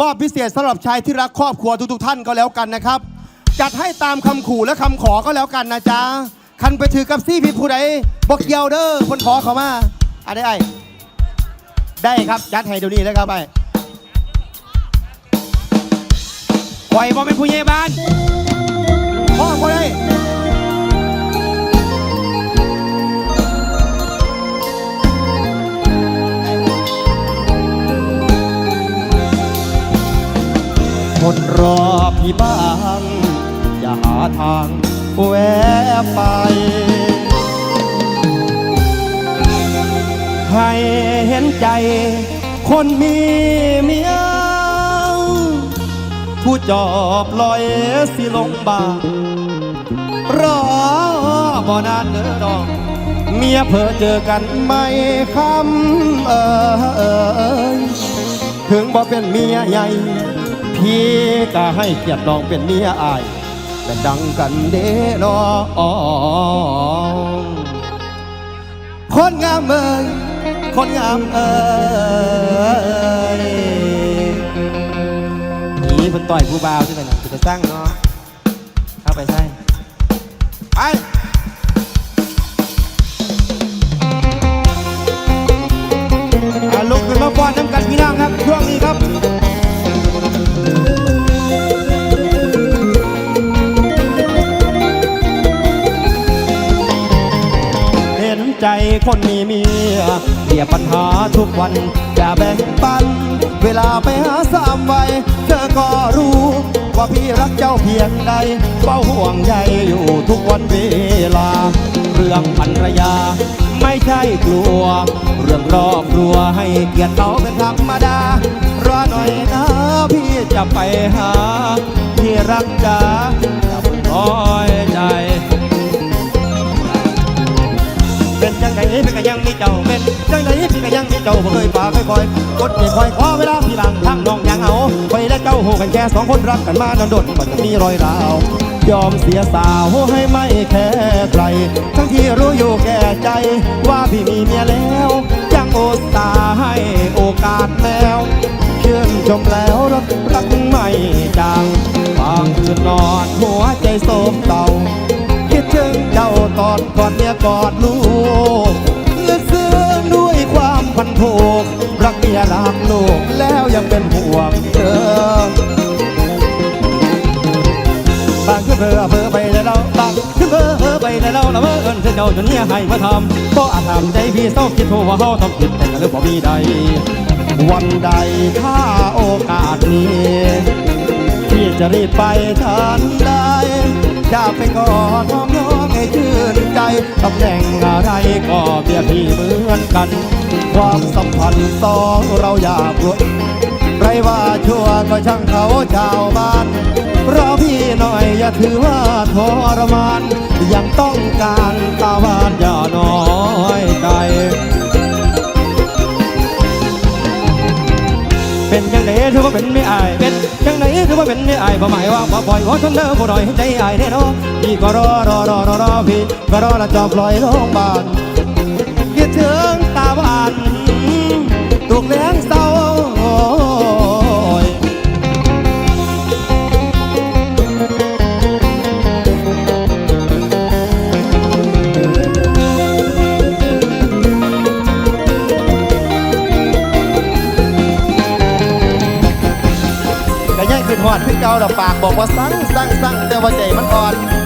มอบพิเศษสำหรับชายที่รักครอบครัวทุกๆท่านก็แล้วกันนะครับ จัดให้ตามคำขู่และคำขอก็แล้วกันนะจ๊ะ คันไปถือกับซี่พี่ผู้ใดบอกเกียวเด้อคนขอเขามาอะได้ไอ้ได้ครับจัดให้เดี๋ยวนี้เลยครับไอ้ปล่อยบอเป็นผู้ใหญ่บ้านพ่อคนได้ คนรอพี่บ้าง อย่าหาทางแวะไปให้เห็นใจ คนมีเมียผู้จอบลอยสิลงบางรอบ่นานเด้อดอกเมียเพอเจอกันไม่คำเอยถึงบ่เป็นเมียใหญ่ พี่ก็ให้เกียรติน้องเป็นเมียอายแต่ดังกันเด้นอคนงามเอ่ยคนงามเอ่ยนี่เพิ่นต่อยผู้บ่าวที่ไหนนะจะสร้างเนาะเข้าไปใช่ไปอะลุกขึ้นมาฟ้อนน้ำกันพี่น้องครับช่วงนี้ครับ คนมีเมียเกี่ยปัญหาทุกวันจะแบ่งปัน เวลาไปหาสามวัยเธอก็รู้ ว่าพี่รักเจ้าเพียงใดเฝ้าห่วงใยอยู่ทุกวันเวลา เรื่องภรรยา ไม่ใช่กลัว เรื่องรอบครัวให้เกียรติเขาเป็นธรรมดารอหน่อยนะพี่จะไปหา ที่รักจ๋าอ้อยใจ พี่ก็ยังมีเจ้าเป็นจังไดพี่ก็ยังมีเจ้าบ่เคยป่าเคยคอยกดไม่คอยขอเวลาพี่หลังทางน้องยังเอาไปและเจ้าหูกันแค่สองคนรักกันมานานดนมันจะมีรอยร้าวยอมเสียสาวให้ไม่แค่ใครทั้งที่รู้อยู่แก่ใจ ว่าพี่มีเมียแล้วยังโอตาให้โอกาสแล้วชื่นชมแล้วรักรักไม่จางบางคืนนอนหัวใจโศกเศร้าคิดถึงเจ้าตอนก่อนเมียกอดลูก พันผูกรักเมียรักลูกแล้วยังเป็นห่วงเธอบางขึ้นเพ้อเพ้อไปแล้วเราบางขึ้นเพ้อเพ้อไปแล้วเราละเมื่อเอินเธอเจ้าจนเนี้ยให้มาทำก็อาจทำใจพี่เศร้าคิดโทว่าเขาต้องคิดแต่ก็เรื่อบ่มีใด วันใดถ้าโอกาสนี้พี่จะรีบไปทันใดจะไปกอดน้องน้องให้ ชื่นใจตำแหน่งอะไรก็เบียพี่เหมือนกัน ความสัมพันธ์สองเราอยากรวยไรว่าชั่วก็ช่างเขาชาวบ้านรอพี่หน่อยอย่าถือว่าทรมาน ยังต้องการตาวานอย่าน้อยใจเป็นจังไดถือว่าเป็นไม่อายเป็น จังไหนถือว่าเป็นไม่อายบ่หมายว่าบ่ปล่อยขอทนเด้อบ่หน่อยให้ใจอายแน่นอนพี่ก็รอรอรอรอรอพี่ก็รอและจอบลอยลงบาบาลคิดถึงตาบ้านตกเล้ง ปากบอกว่าสั่งสั่งสั่งแต่ว่าใจมันอ่อน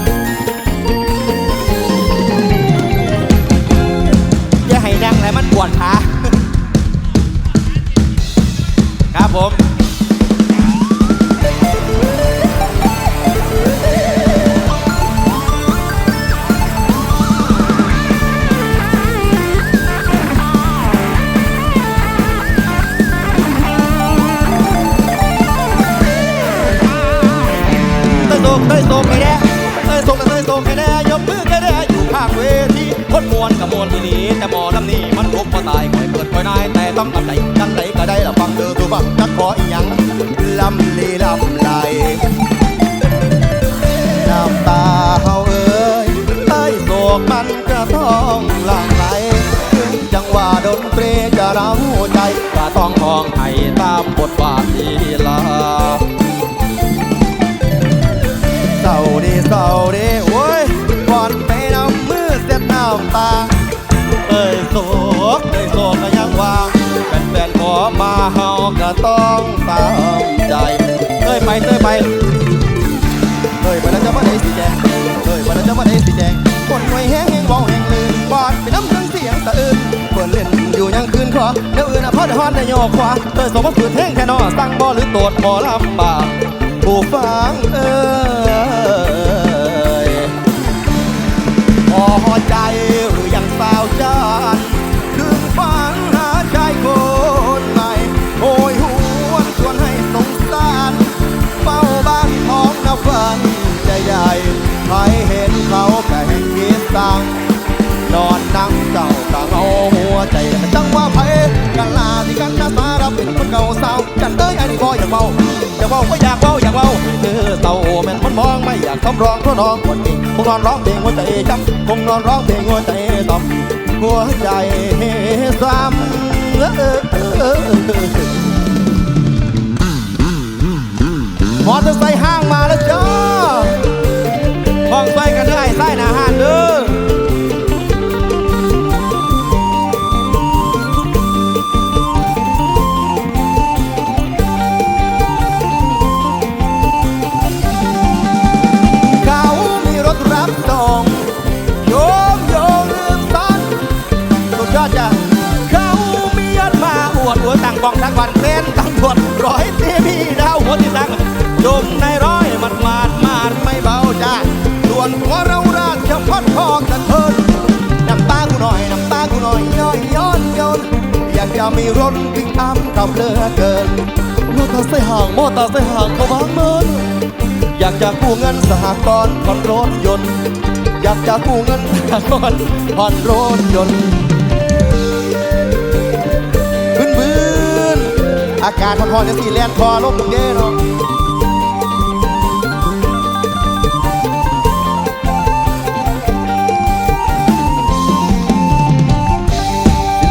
ตายคอยเกิดคอยนายแต่ต้องลำไหลตั้งไหลก็ได้ละฟังเธอตัวฟังจักขออีหยังลำลีลำไหลน้ำตาเฮาเอ้ยใต้โศกมันกระท้องหลั่งไหลจังหวะดนตรีจะเราใจก็ต้องห้องให้ตามบทบาทีลาเศร้าดีเศร้าดีโอ้ยก่อนไปน้ำมือเสียน้ำตา ยไปเต้ยไปแล้วจะมาได้สีแดงเต้ยไปแล้วจะมาได้สีแดงคนหน่วยแห้งแห้งเบาแห้งลืมบอดไปน้ำเครื่องเสียงสะอื้นเปิดเล่นอยู่ยังคืนขอเดี๋ยวอื่นอะพอดฮอนได้โยกขวาเต้ยสมมติฝืนแห้งแค่นอสั่งบ่หรือโตดบ่ลำบากผู้ฟังเอ้ย หัวใจจังว่าไผกันลาที่กันนะสารับเป็นคนเก่าสาวกันเอ้ยอันนี้บ่อยากเบาอยากเบาก็อยากเบาอยากเบาเธอเต่าแม่นมันมองไม่อยากทำร้องเพราะน้องคนนี้คงนอนร้องเพลงหัวใจจำคงนอนร้องเพลงหัวใจต่ำหัวใจซ้ำเออมอเตอร์ไซค์ห้างมาแล้วจ้าห้องไฟกันเด้อไอ้ไส้หนาห้านเด้อ รถปิกอัพกับเลือเกินมอตอร์ไซค์ห่างมอตอร์ไซค์ห่างเขาบางเมินอยากจะกู้เงินสหกรณ์ผ่อนรถยนต์ อยากจะกู้เงินสหกรณ์ผ่อนรถยนต์บื้นบื้นๆอากาศร้อนๆจะสีแลนพอลบมเด้เนาะ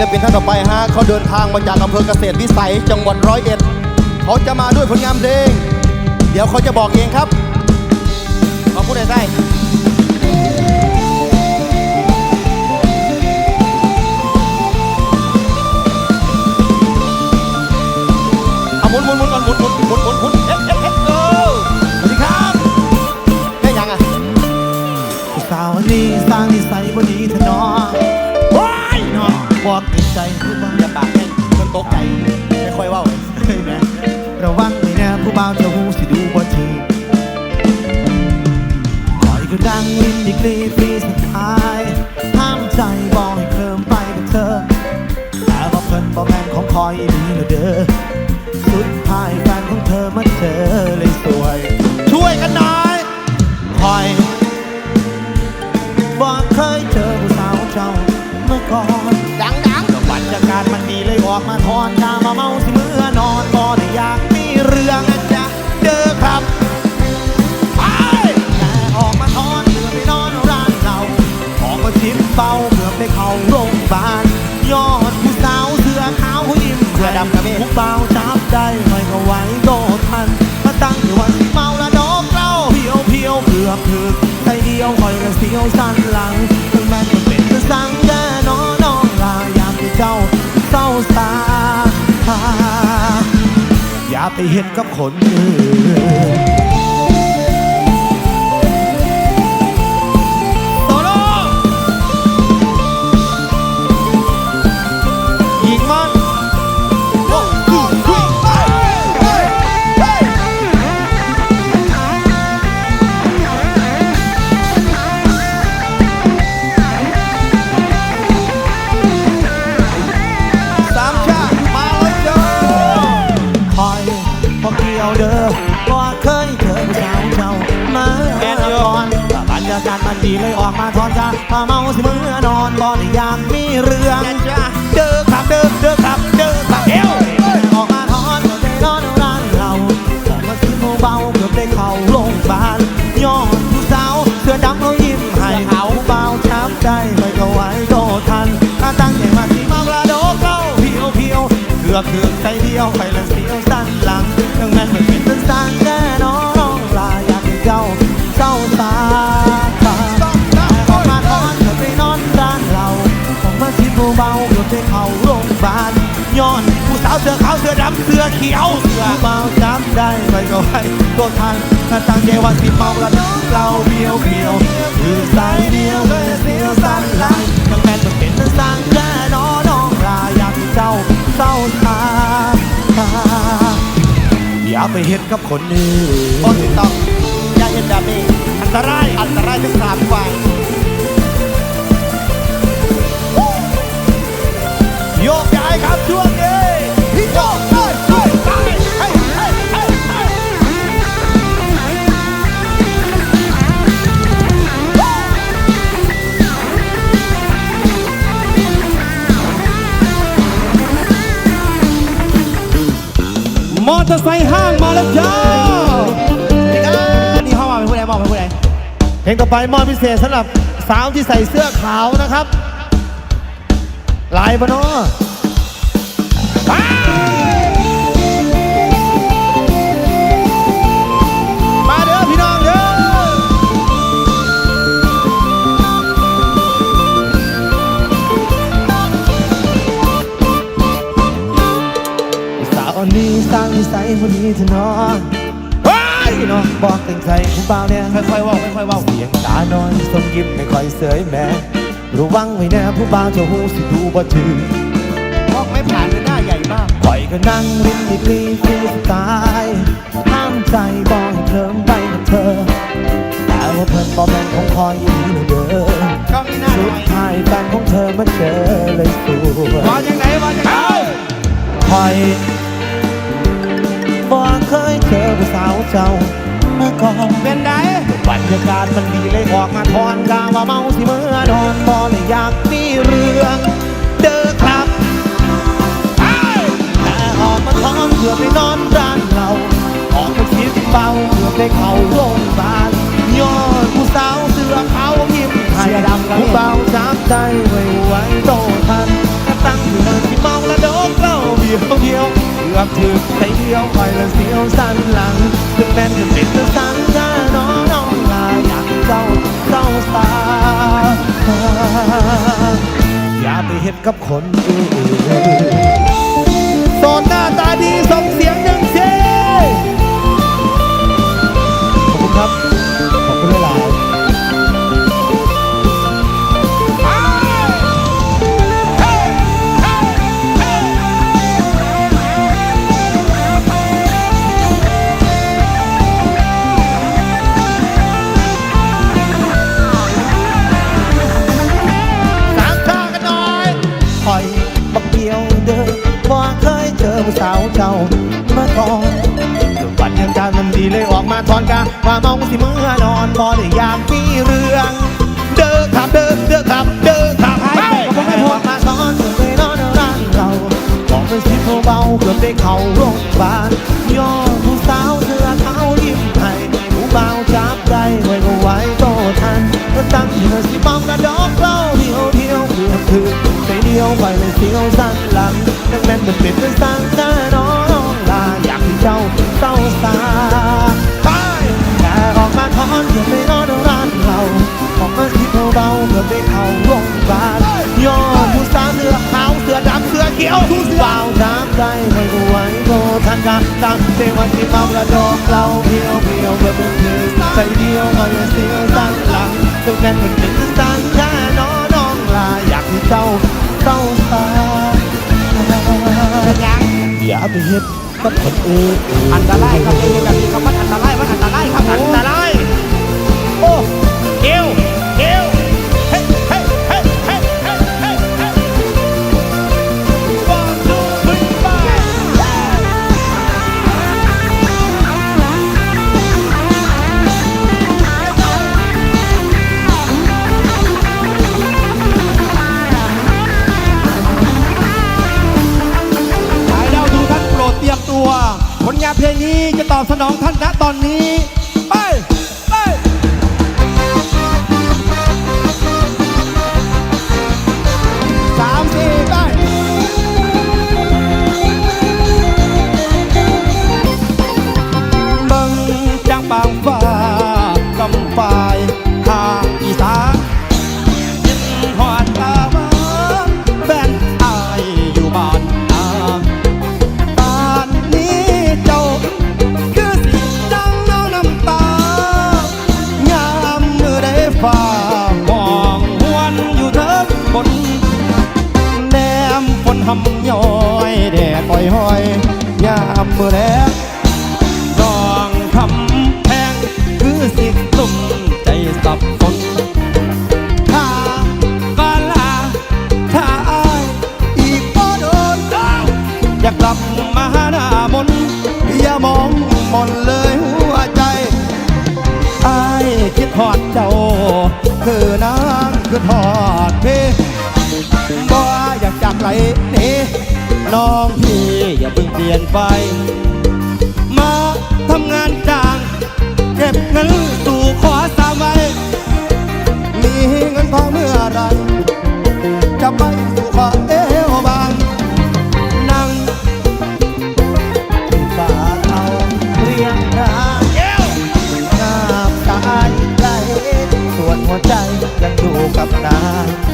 ลปินท่านต่อไปฮะเขาเดินทางมาจากอำเภอเกษตรวิสัยจังหวัดร้อยเอ็ดเขาจะมาด้วยผลงานเพลง เดี๋ยวเขาจะบอกเองครับ ขอพูดได้ได้เอาหมุนหมุนหมุนก่อนหมุนหมุนหมุนหมุนหมุนเอ๊ะเอ๊ะเอ๊ะเออสวัสดีครับได้ยังอะสาวนี้สร้างนิสัยบ่ดีเถอะเนาะ ตกใจไม่ค่อยเว่าเฮ้ยแม่ระวังไว้แน่ผู้บ่าวจะหูสิดูบ่ทีคอยก็ดังวินดีกรีฟรีสุดท้ายห้ามใจบอกให้เคลิมไปกับเธอแต่บอกเพิ่นบ่แม่นของคอยมีแล้วเด้อสุดท้ายแฟนของเธอมาเจอเลย ก็บรรยากาศมันดีเลยออกมาทอนยามาเมาสิเมื่อนอนบ่ได้อยากมีเรื่องนะจ๊ะเด้อครับไปแต่ออกมาทอนเพื่อไปนอนร้านเราออกมาชิมเบาเพื่อไปเข้าโรงพยาบาลยอดผู้สาวเสื้อขาวยิ้มเสื้อดำนะพี่ผู้เบาจับได้ไม่ก็ไหวโดทันมาตั้งอยู่วันเมาละดอกเล่าเพียวเพียวเกือบถึกใจเดียวคอยกระเสียวสั้นหลัง อย่าไปเห็นกับคนอื่น บรรยากาศมันดีเลยออกมาทอนกันพาเมาสิเมื่อนอนบ่ได้อยากมีเรื่องแม่นจ้ะเด้อครับเด้อเด้อครับเด้อครับเอวออกมาทอนก็ได้นอนร้านเราออกมาซื้อเบาๆเกือบได้เข้าโรงพยาบาลยอดผู้สาวเสื้อดำเขายิ้มให้เขาเบาช้ำใจไม่ก็ไหวโดดทันถ้าตั้งใจมาที่มากระโดดเก้าเพียวเพียวๆเกือบถึงใจเดียวไปละเสี เสื้อขาวเสือดำเสื้อเขียวเสื้อเมาจำได้ไว้ก็ไว้ตัวทันถ้าตั้งใจว่าสิเมาละน้องเราเพียวเพียวคือสายเดียวเลยเสียวสั้นลายยังแม่นมันเป็นสร้างแค่น้อน้องลาอยากให้เจ้าเศร้าตาอย่าไปเห็นกับคนอื่นโอ้ถูกต้องอย่าเห็นแบบนี้อันตรายอันตรายทั้งสามฝ่ายโยกย้ายครับช่วง อเตอร์ไซค์ห้างมาแล้วจ้านี่เข้ามาเป็นผู้ใดมอบเป็นผู้ใดเพลงต่อไปมอบพิเศษสำหรับสาวที่ใส่เสื้อขาวนะครับ ลายบเนอมางนิสัยคนนี้เถอะเนาะเฮ้ยเนาะบอกแต่งใจผู้บ่าวเนี่ยค่อยๆเว่าค่อยๆเว่าเสียงตาน้อยสมยิ้มไม่ค่อยเสยแม่ระวังไว้แน่ผู้บ่าวเจะหูสิดูบ่ถือพอกไม่ผ่านเลยหน้าใหญ่มากปล่อยก็นั่งริมดีกรีฟรีสไตล์ห้ามใจบอกให้เคลิ้มไปกับเธอ แต่ว่าเพิ่นบอกแม่นของคอยอีกเด้อก็มีหน้าหสุน่ดอยท้ายแฟนของเธอมาเจอเลยสวยมาจากไหนมาจากไหนคอย บ่เคยเจอผู้สาวเจ้าเมื่อก่อนเป็นไดบรรยากาศมันดีเลยออกมาทอนกาว่าเมาสิเมื่อนอนบอเลยอยากมีเรื่อง สาวเจ้ามาก่อนบรรยากาศมันดีเลยออกมาทอนกาว่าเมาสิเมื่อนอนบ่ได้อยากมีเรื่อง เด้อครับเด้อเด้อครับเด้อครับไปให้พวกมาซ้อนเพื่อไปนอนร้านเราบอกไปสิเบาๆเกือบได้เข้าโรงพยาบาลย่อผู้สาวเสื้อขาวยิ้มให้ผู้เบาจับได้ไว้ก็ไว้โตทันก็ตั้งเธอสิเมากระดอกเล่าเดียวเดียวเกือบถึงใจเดียวไปเลยเสียวสั้นหลัง นั่งแม่นมันเป็นเป็นสั่งหน้าน้องลาอยากให้เจ้าเศร้าสาไปแต่ออกมาทอนเพื่อไปนอนร้านเราออกมาคิดเบาๆเพื่อไปเข้าโรงพยาบาลย้อนผู้สาวเสื้อขาวเสื้อดำเสื้อเขียวทุกเบาน้ำใจไม่กไหวโททันกันตั้งเตวันที่เมากระดอกเราเพียวเพียวเพื่อเป็นคืนใจเดียวก็อยเสียวสั้นหลังตึกแน่นมันเป็นสั้นแค่น้อน้องลาอยากให้เจ้า อย่าไปเฮ็ดกับคนอื่นอันตรายครับเองแบบนี้ครับมันอันตรายมันอันตรายครับอันตราย นี้จะนองท่านณตอนนี้ ไกลนี้น้องพี่อย่าเพิ่งเปลี่ยนไป มาทำงานจ้าง เก็บเงินสู่ขอสามไว้มีเงินพอเมื่อไรจะไปสู่ขอเอวบางนั่งฝ่าเอาเรียงรางน้ำตาไหลส่วนหัวใจยังอยู่กับนาย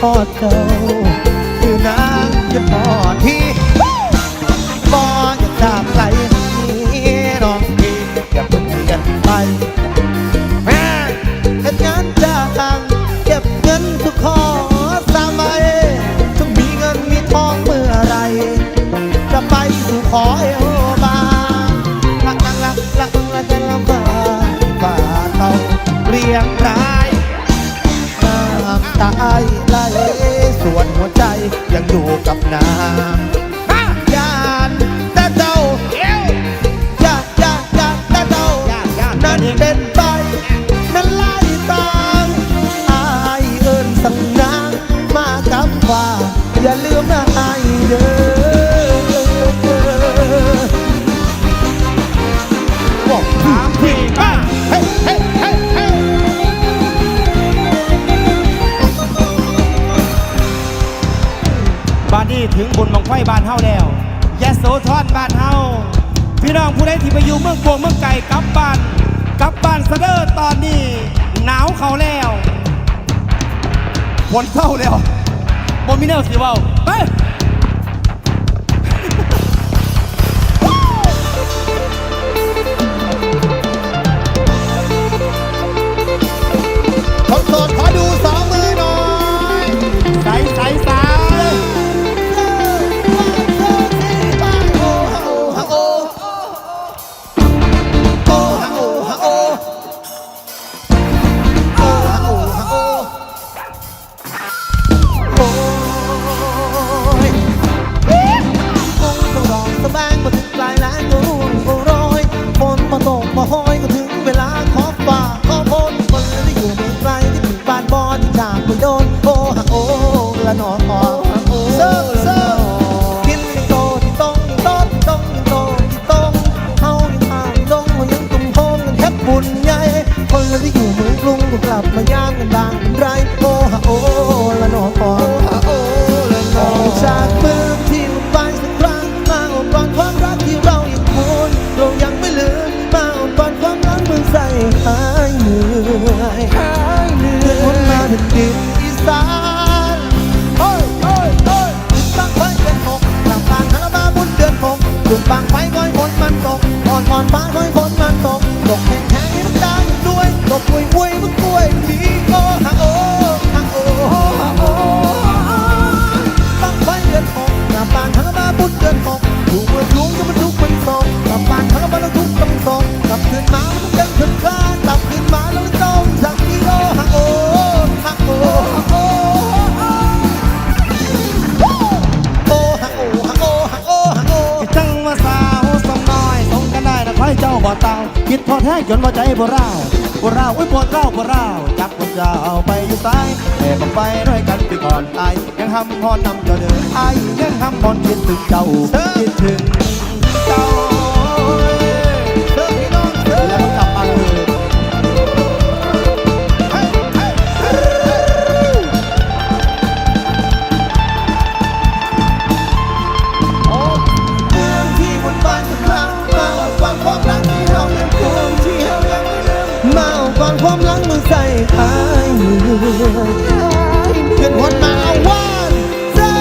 hot dog พี่น้องผู้ใดที่ไปอยู่เมืองปวงเมืองไก่กลับบ้านกลับบ้านเสดอตอนนี้ หนาวเขาแล้วฝนเข้าแล้วบนมิเนลสีว่าไป จนว่าใจบ่ร้าวบ่ราวอุ้ยปวดร้าวบ่ราวจักคนเยาไปอยู่ซ้ายแต่บัไปด้วยกันไปก่อนตายยังห้ำพอนนำเจ้าเดินไอยังห้ำพอนคิดถึงเจ้าคิดถึงเจ้า ใจหายเมื่อเพื่อนมาเอาว่นเจ้า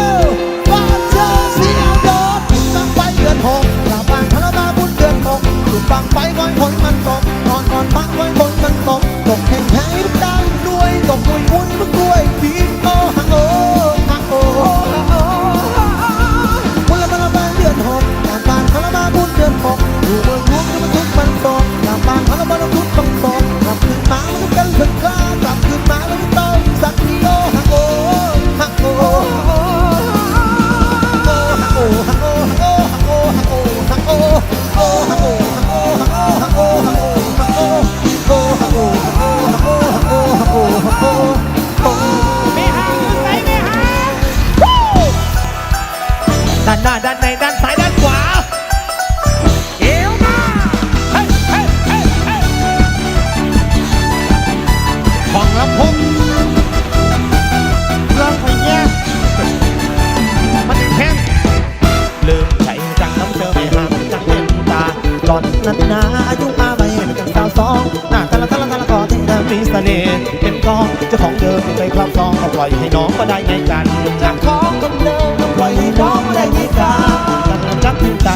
ว่าเจอเสียดอกบังไฟเดือนหกกลับานพระบาบุญเดือนหกถูกบังไฟก้อยคนมันตกนอนนอนฟังก้อยคนมันตกตกแข่งแข่งดังด้วยตกดุยวุ้นมึงด้ยพีโอหังโอหังโอเมื่อพระบาเดือนหกกลับ้านพระบาบุญเดือนหกถูเมื่อทุกข์มันทุกข์มันตกกลับบ้านพระบาทุกข์มันตก ขึ้นมาแล้วกันเลินก็กลับขึ้นมาแล้ว ไปครอบครองก็ปล่อยให้น้องก็ได้ไงกันเจ้าของคนเดิมก็ปล่อยให้น้องได้ไงกันกันแล้วจับพิมพ์ใจ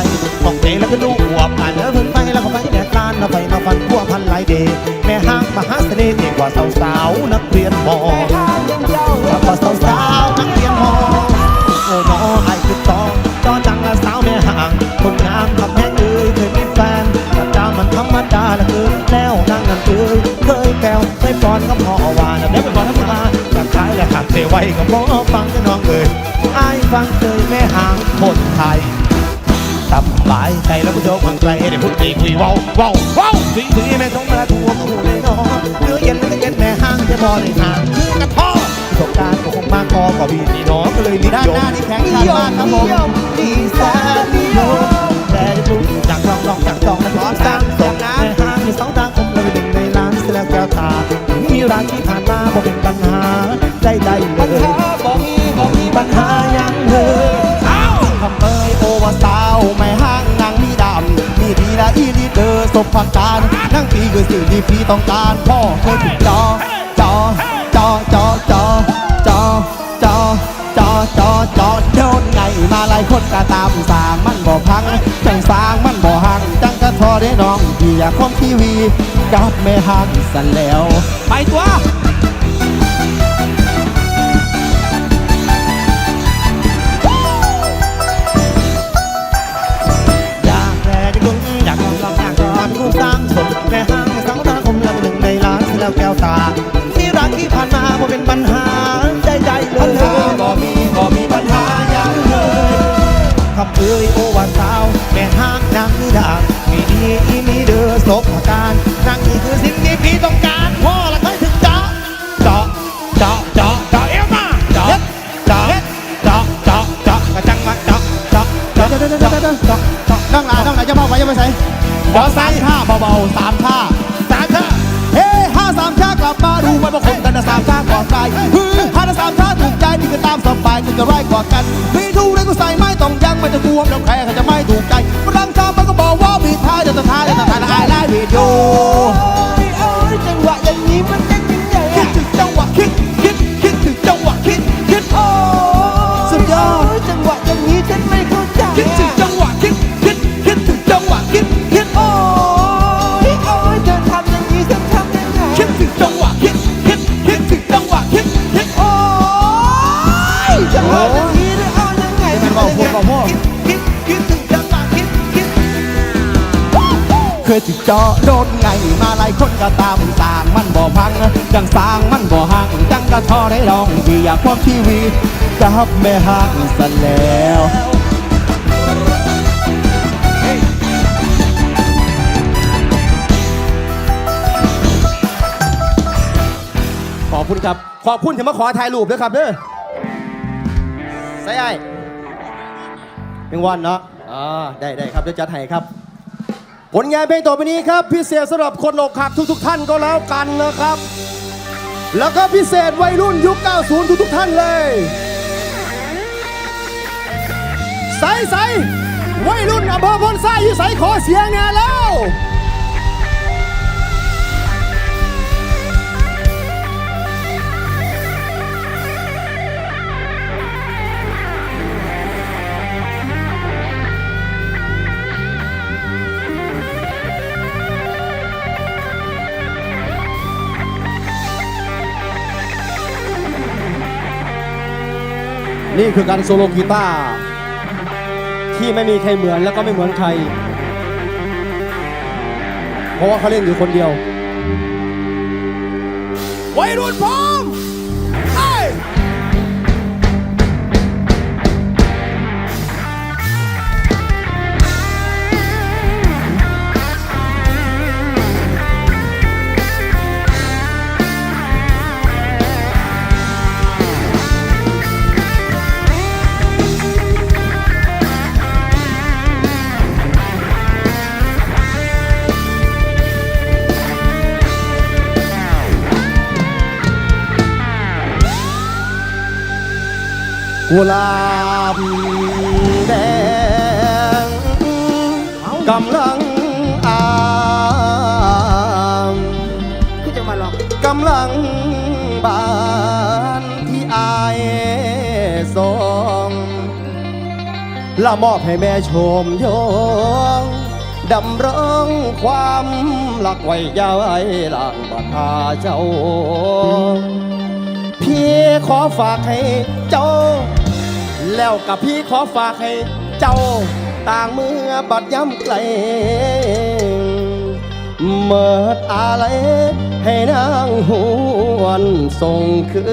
ของเตแล้วก็ดูอวบอ่านแล้วเพิ่งไปแล้วก็ไปแดกลานแล้วไปมาฟันพัวพันหลายเดย์แม่ห้างมหาเสน่ห์เก่งกว่าสาวสาวๆนักเรียนมก ไว้ก็พอฟังน้องเอ้ยไอ้ฟังเคยแม่หางคนไทยสบายใจแล้วก็โยกห่างไกลเดี๋ยวพูดตีคุยว้าเว้าเว้าสิงสิงแม่ทงมาทัวร์คู่เลยน้องเนื้อเย็นแล้วก็เย็นแม่ห้างจะบอเลยห่างคือกระท้อประสบการณ์ก็คงมากพอก็บีนี่น้องก็เลยนิยมด้านหน้านี่แข็งขันมากครับผมนิยดีแสนนิยมแต่จะรู้จากรองรองจากตองและพร้อมสร้างสมแม่ห้างมีสองตาคมเลยหนึ่งในล้านเสียแล้วแก้วตามีร้านที่ผ่านมาบ่เป็นปัญหา ได้ได้เลยบ่มีบ่มีปัญหายังเลยทำเอ้ยโอวาสาวไม่ห้างนางมีดำมีดีละอีลีเดอร์สบผักการนั่งปีคือสิ่งที่พี่ต้องการพ่อเคยถูกจอจอจอจอจอจอจอจอจอจอโดนไงมาหลายคนก็ตามสางมันบ่พังจังสางมันบ่หังจังกระทอได้น้องพี่อยากคอมทีวีกับแม่ห้างสันแล้ว ไปตัว ไปยังไม่ใส่บอสามท่าเบาๆสามท่าสามท่าเฮ้ห้าสามท่ากลับมาดูมันบางคนกันนะสามท่าก่อนใจฮือห้าสามท่าถูกใจนี่ก็ตามสบายจะจะไร้กว่ากันมีทุกเลยก็ใส่ไม่ต้องยั้งไม่ต้องกลัวแล้วใครเขาจะไม่ถูกใจรังสามมันก็บอกว่ามีท่ายจะท่ายจะท่ายละอายไล่วิดีโอ จอโดนไงมาหลายคนก็ตามสร้างมันบ่พัง จังสร้างมันบ่ห่างจังกระทอได้ลองที่อยากความทีวีกับแม่ห่างสันแล้วขอบคุณครับ ขอบคุณที่มาขอถ่ายรูปด้วยครับเด้อใส่ไอ้เป็นวันเนาะอ่าได้ได้ครับเดี๋ยวจัดให้ครับ ผลงานเพลงต่อไปนี้ครับพิเศษสำหรับคนอกหักทุก ๆ ท่านก็แล้วกันนะครับ แล้วก็พิเศษวัยรุ่นยุค 90 ทุกๆท่านเลยใส่ใส่วัยรุ่นอำเภอพนไส้ยอยู่ใส่ขอเสียงเน่แล้ว นี่คือการโซโลกีตาร์ที่ไม่มีใครเหมือนแล้วก็ไม่เหมือนใคร เพราะว่าเขาเล่นอยู่คนเดียว วัยรุ่นพร้อม กุหลาบแดงกำลังอ่างคือจะมาหลอกกำลังบานที่อายสองละมอบให้แม่ชมยงดำรงความหลักไว้ยาวไว้หลังบัตาเจ้าพี่ขอฝากให้เจ้า แล้วกับพี่ขอฝากให้เจ้าต่างเมื่อบัดย้ำไกลเมิดอะไรให้นางหวนส่งคื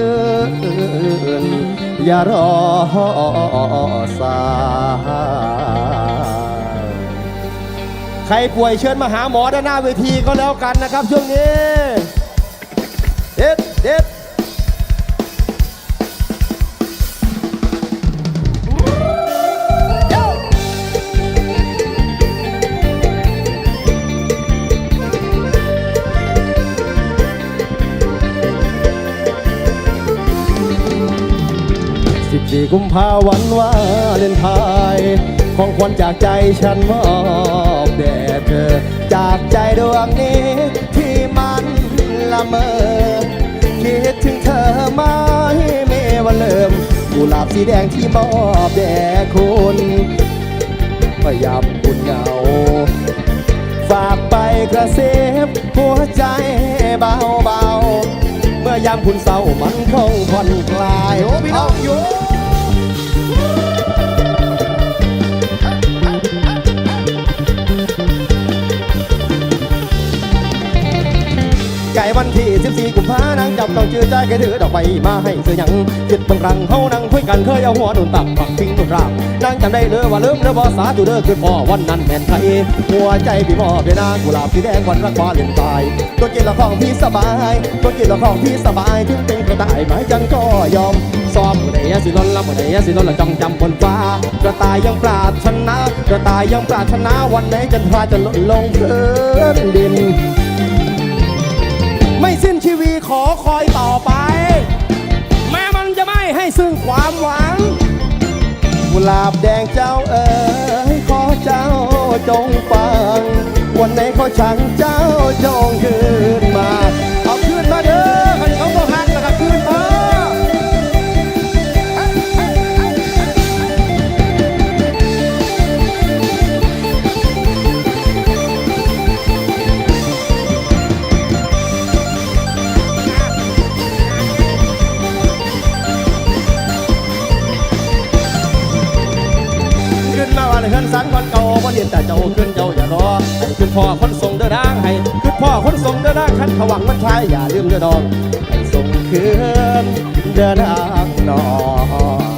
น อย่ารอสายใครป่วยเชิญมาหาหมอด้านหน้าเวทีก็แล้วกันนะครับช่วงนี้เด็ดเด็ด่กุมภาวันวาเลนไทน์ของขวัญจากใจฉันมอบแด่เธอ จากใจดวงนี้ที่มันละเมอ คิดถึงเธอไม่เมวันเริ่มกุหลาบสีแดงที่มอบแด่คุณพยายามบุญเหงา ฝากไปกระเซบหัวใจเบาๆเมื่อยามคุณเศร้ามันคงผ่อนคลาย โอ้พี่น้องอยู่ ก่วันที่14กุมภานังจับต้องชื่อใจแกถือดอกไม้มาให้เสือหยังคิดบางครั้งเฮานั่งคุยกันเคยเอาหัวโดนตักปักทิ้งนุ่นรากนั่งจำได้เลยว่าลืมเด้อบ่สาธุเด้อคือพ่อวันนั้นแม่นไทยหัวใจพี่มอบเป็นนางกุหลาบสีแดงวันรักฟ้าเล่นตายตัวกินละของพี่สบายตัวกินละของพี่สบายถึงเป็นกระต่ายไม้จังก็ยอมซ้อมเมื่ไหนสินนละเมื่ไหนสินนละจ้องจำบนฟ้ากระต่ายยังปรารถนากระต่ายยังปรารถนาวันไหนจันทราจะหล่นลงพื้นดิน คอยต่อไป แม้มันจะไม่ให้ซึ่งความหวังกุหลาบแดงเจ้าเอ๋ยขอเจ้าจงฟัง วันไหนขอชังเจ้าจงคืนมา เก่าวันเห็นแต่เจ้าขึ้นเจ้าอย่ารอให้ขึ้นพ่อคนส่งเดินทางให้ขึ้นพ่อคนส่งเดินทางขันขวังมันชายอย่าลืมเดินดองให้ส่งคืนเดินทางนอน